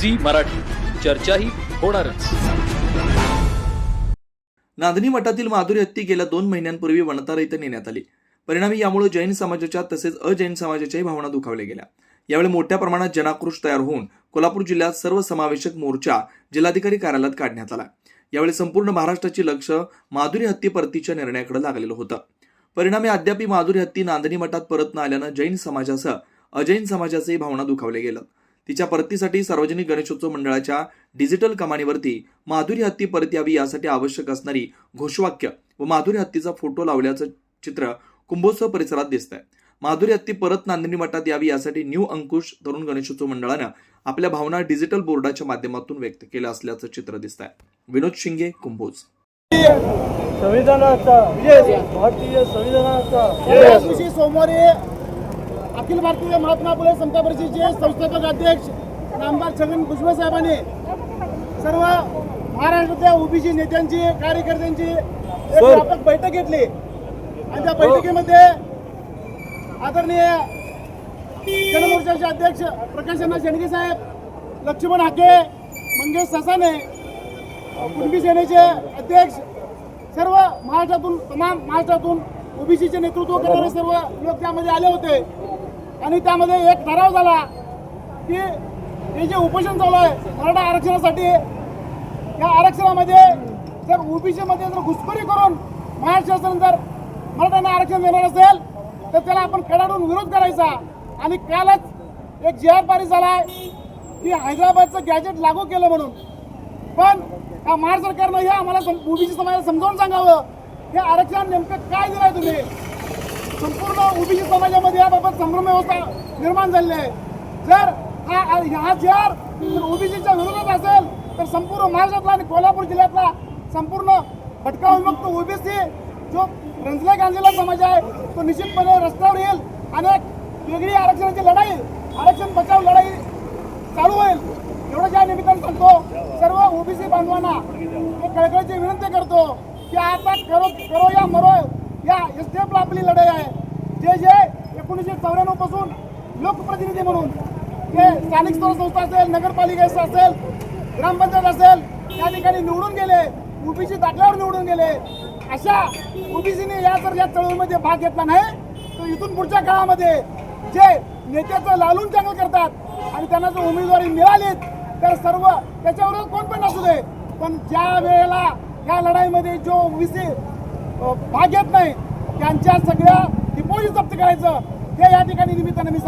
Zee Marathi. चर्चाही होणारच. नांदणी मठातील माधुरी हत्ती गेल्या दोन महिन्यांपूर्वी वणतारा इथं नेण्यात आली. परिणामी यामुळे जैन समाजाच्या तसेच अजैन समाजाच्याही भावना दुखावल्या गेल्या. यावेळी मोठ्या प्रमाणात जनाक्रोश तयार होऊन कोल्हापूर जिल्ह्यात सर्वसमावेशक मोर्चा जिल्हाधिकारी कार्यालयात काढण्यात आला. यावेळी संपूर्ण महाराष्ट्राची लक्ष माधुरी हत्ती परतीच्या निर्णयाकडे लागलेलं होतं. परिणामी अद्यापी माधुरी हत्ती नांदणी मठात परत न आल्यानं जैन समाजासह अजैन समाजाचेही भावना दुखावले गेलं. तिच्या परतीसाठी सार्वजनिक गणेशोत्सव मंडळाच्या डिजिटल कमानीवरती माधुरी हत्ती परत यावी यासाठी आवश्यक असणारी घोषवाक्य व माधुरी हत्तीचा फोटो लावल्याचं चित्र कुंभोत्सव परिसरात दिसत आहे माधुरी हत्ती परत नांदणी मठात यावी यासाठी न्यू अंकुश तरुण गणेशोत्सव मंडळानं आपल्या भावना डिजिटल बोर्डाच्या माध्यमातून व्यक्त केल्या असल्याचं चित्र दिसत आहे विनोद शिंगे कुंभोज. संविधानाचा भारतीय संविधानाचा. सोमवारी अखिल भारतीय महात्मा फुले समता परिषदेचे संस्थापक अध्यक्ष नामदार छगन भुजबळ साहेबांनी सर्व महाराष्ट्रातल्या ओबीसी नेत्यांची कार्यकर्त्यांची एक व्यापक बैठक घेतली. आणि त्या बैठकीमध्ये आदरणीय जनमोर्चाचे अध्यक्ष प्रकाशना शेंडगे साहेब लक्ष्मण हाके मंगेश ससाने कुणबी सेनेचे अध्यक्ष सर्व महाराष्ट्रातून तमाम महाराष्ट्रातून ओबीसीचे नेतृत्व करणारे सर्व लोक त्यामध्ये आले होते. आणि त्यामध्ये एक ठराव झाला की हे जे उपोषण चालू आहे मराठा आरक्षणासाठी या आरक्षणामध्ये जर ओबीसीमध्ये जर घुसखोरी करून महाराष्ट्र शासन जर मराठ्यांना आरक्षण देणार असेल तर त्याला आपण कडाडून विरोध करायचा. आणि कालच एक जी आर पारित झाला आहे की हैदराबादचं गॅजेट लागू केलं म्हणून. पण या महाराष्ट्र सरकारनं हे आम्हाला ओबीसी समाजाला समजावून सांगावं. हे आरक्षण नेमकं काय दिलंय तुम्ही? संपूर्ण ओबीसी समाजामध्ये याबाबत संभ्रम व्यवस्था निर्माण झालेली आहे. जर हा हा जी जर ओबीसीच्या विरोधात असेल तर संपूर्ण महाराष्ट्रातला आणि कोल्हापूर जिल्ह्यातला संपूर्ण भटका विमुक्त ओबीसी जो रंजला गांधीला समाज आहे तो निश्चितपणे रस्त्यावर येईल. आणि एक वेगळी आरक्षणाची लढाई आरक्षण बचाव लढाई चालू होईल. एवढं ज्या निमित्तानं सांगतो सर्व ओबीसी बांधवांना एक कळकळीची विनंती करतो की आता करो करो या मरो या एस टी एफला आपली लढाई आहे. जे जे एकोणीसशे चौऱ्याण्णवपासून लोकप्रतिनिधी म्हणून ते स्थानिक स्तर संस्था असेल नगरपालिकेचं असेल ग्रामपंचायत असेल त्या ठिकाणी निवडून गेले ओबीसी दाखल्यावर निवडून गेले अशा ओबीसीने या जर या चळवळीमध्ये भाग घेतला नाही तर इथून पुढच्या काळामध्ये जे नेत्याचं लालून चांगलं करतात आणि त्यांना जर उमेदवारी मिळाली तर सर्व त्याच्यावर कोण पण असू दे. पण ज्या वेळेला या लढाईमध्ये जो ओबीसी भाग घेत नाही. त्यांच्या सगळ्या डिपॉझिट जप्त करायचं. हे या ठिकाणी निमित्तानं मी